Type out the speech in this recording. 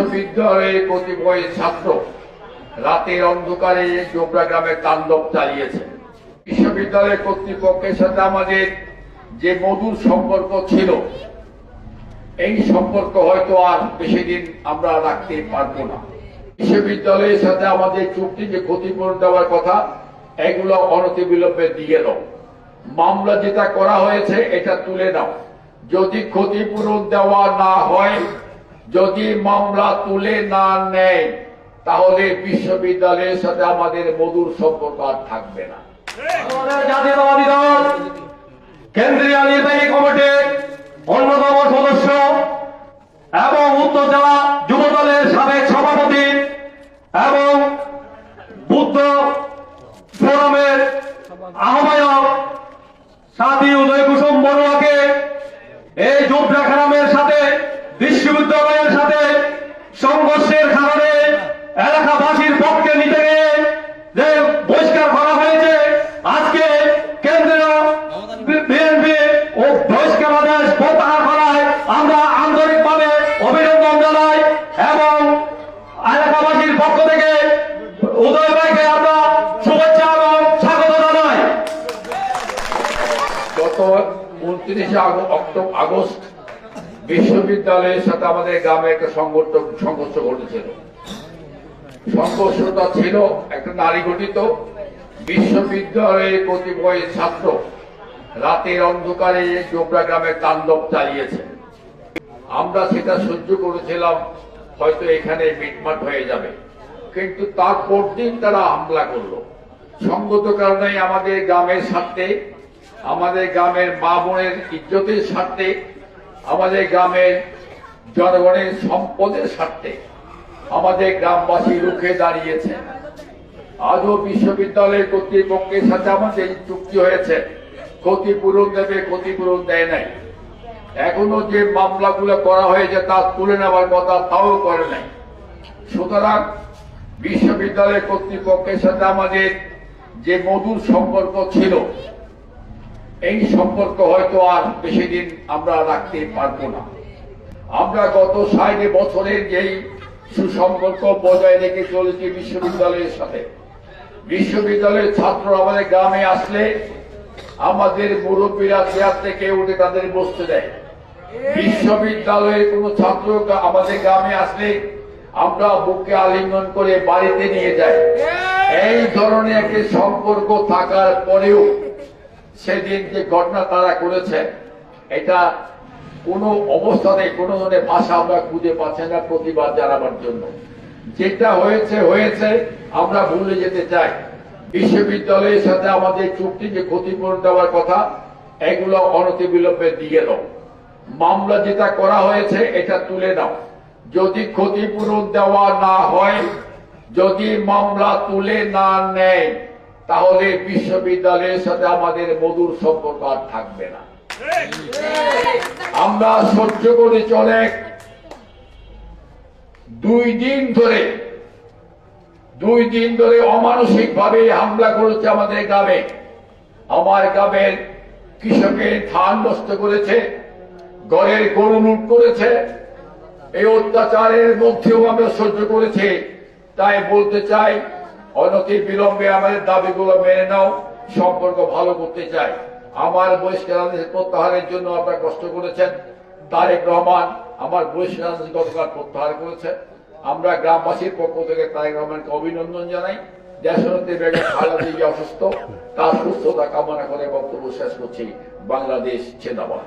বিশ্ববিদ্যালয়ের কতিপয় ছাত্র রাতের অন্ধকারে জোবরা গ্রামে তাণ্ডব চালিয়েছে। বিশ্ববিদ্যালয়ের কর্তৃপক্ষের সাথে আমাদের যে মধুর সম্পর্ক ছিল, এই সম্পর্ক হয়তো আর বেশি দিন আমরা রাখতে পারব না। বিশ্ববিদ্যালয়ের সাথে আমাদের চুক্তি যে ক্ষতিপূরণ দেওয়ার কথা, এগুলো অনতিবিলম্বে দিয়ে দাও। মামলা যেটা করা হয়েছে, এটা তুলে দাও যদি ক্ষতিপূরণ দেওয়া না হয় যদি মামলা তুলে না নেয়, তাহলে বিশ্ববিদ্যালয়ের সাথে আমাদের মধুর সম্পর্ক আর থাকবে না। জাতীয়তাবাদী দল, কেন্দ্রীয় নির্বাহী কমিটির অন্যতম সদস্য এবং উত্তর জেলা যুব দলের সাবেক সভাপতি এবং বুদ্ধ ফোরামের আহ্বায়ক সাথী উদয় কুসুম বড়ুয়াকে এই জোবরা খারামের সাথে বিশ্ববিদ্যালয়ের সাথে সংঘর্ষের কারণে এলাকাবাসীর পক্ষে নিতে গিয়ে যে বহিষ্কার করা হয়েছে আজকে কেন্দ্রীয় বিএনপি ও বহিষ্কার আদেশ প্রত্যাহার করায় আমরা আন্তরিকভাবে অভিনন্দন জানাই এবং এলাকাবাসীর পক্ষ থেকে উদয় ভাইকে আমরা শুভেচ্ছা এবং স্বাগত জানাই গত উনত্রিশে আগস্ট বিশ্ববিদ্যালয়ের সাথে আমাদের গ্রামে একটা সংঘর্ষ সংঘর্ষ ঘটেছিল। সংঘর্ষটা ছিল একটা নারী গঠিত বিশ্ববিদ্যালয়ের কতিপয় ছাত্র রাতের অন্ধকারে জোবরা গ্রামে তাণ্ডব চালিয়েছে। আমরা সেটা সহ্য করেছিলাম, হয়তো এখানে মিটমাট হয়ে যাবে। কিন্তু তারপর দিন তারা হামলা করল। সঙ্গত কারণে আমাদের গ্রামের স্বার্থে আমাদের গ্রামের মা বোনের ইজ্জতের স্বার্থে, আমাদের গ্রামের জনগণের সম্পদের স্বার্থে আমাদের গ্রামবাসী রুখে দাঁড়িয়েছে। আজও বিশ্ববিদ্যালয়ের কর্তৃপক্ষের সাথে আমাদের চুক্তি হয়েছে। ক্ষতিপূরণ দেবে, ক্ষতিপূরণ দেয় নাই। এখনও যে মামলাগুলো করা হয়েছে তা তুলে নেওয়ার কথা তাও করে নাই। সুতরাং বিশ্ববিদ্যালয় কর্তৃপক্ষের সাথে আমাদের যে মধুর সম্পর্ক ছিল এই সম্পর্ক হয়তো আর বেশি দিন আমরা রাখতে পারব না। আমরা গত ষাট বছরের যেই সুসম্পর্ক বজায় রেখে চলেছি বিশ্ববিদ্যালয়ের সাথে, বিশ্ববিদ্যালয়ের ছাত্র আমাদের গ্রামে আসলে আমাদের মুরব্বীরা চেয়ার থেকে উঠে তাদের বসতে দেয়। বিশ্ববিদ্যালয়ের কোন ছাত্র আমাদের গ্রামে আসলে আমরা বুকে আলিঙ্গন করে বাড়িতে নিয়ে যাই। এই ধরনের একটি সম্পর্ক থাকার পরেও সেদিন যে ঘটনা তারা করেছে, এটা কোনো অবস্থাতে কোনো ধরনের ভাষা আমরা খুঁজে পাচ্ছি না প্রতিবাদ জানাবার জন্য। যেটা হয়েছে হয়েছে, আমরা ভুলে যেতে চাই। বিশ্ববিদ্যালয়ের সাথে আমাদের চুক্তি যে ক্ষতিপূরণ দেওয়ার কথা, এগুলো অনতিবিলম্বে দিয়ে দাও। মামলা যেটা করা হয়েছে, এটা তুলে দাও যদি ক্ষতিপূরণ দেওয়া না হয়, যদি মামলা তুলে না নেয় তাহলে বিশ্ববিদ্যালয়ের সাথে আমাদের মধুর সম্পর্ক আর থাকবে না। আমরা সহ্য করে চলে দুই দিন ধরে, দুই দিন ধরে অমানসিক ভাবে হামলা করেছে আমাদের গ্রামে। আমার গ্রামের কৃষকের ধান নষ্ট করেছে, ঘরের গরু লুট করেছে। এই অত্যাচারের মধ্যেও আমরা সহ্য করেছি। তাই বলতে চাই অনতি বিলম্বে আমাদের দাবিগুলো মেনে নাও, সম্পর্ক ভালো করতে চাই। আমার বহিষ্কার প্রত্যাহারের জন্য আপনারা কষ্ট করেছেন। তারেক রহমান আমার বহিষ্কার গতকাল প্রত্যাহার করেছেন আমরা গ্রামবাসীর পক্ষ থেকে তারেক রহমানকে অভিনন্দন জানাই। দেশনেত্রী বেগম অসুস্থ, তার সুস্থতা কামনা করে বক্তব্য শেষ করছি। বাংলাদেশ জিন্দাবাদ।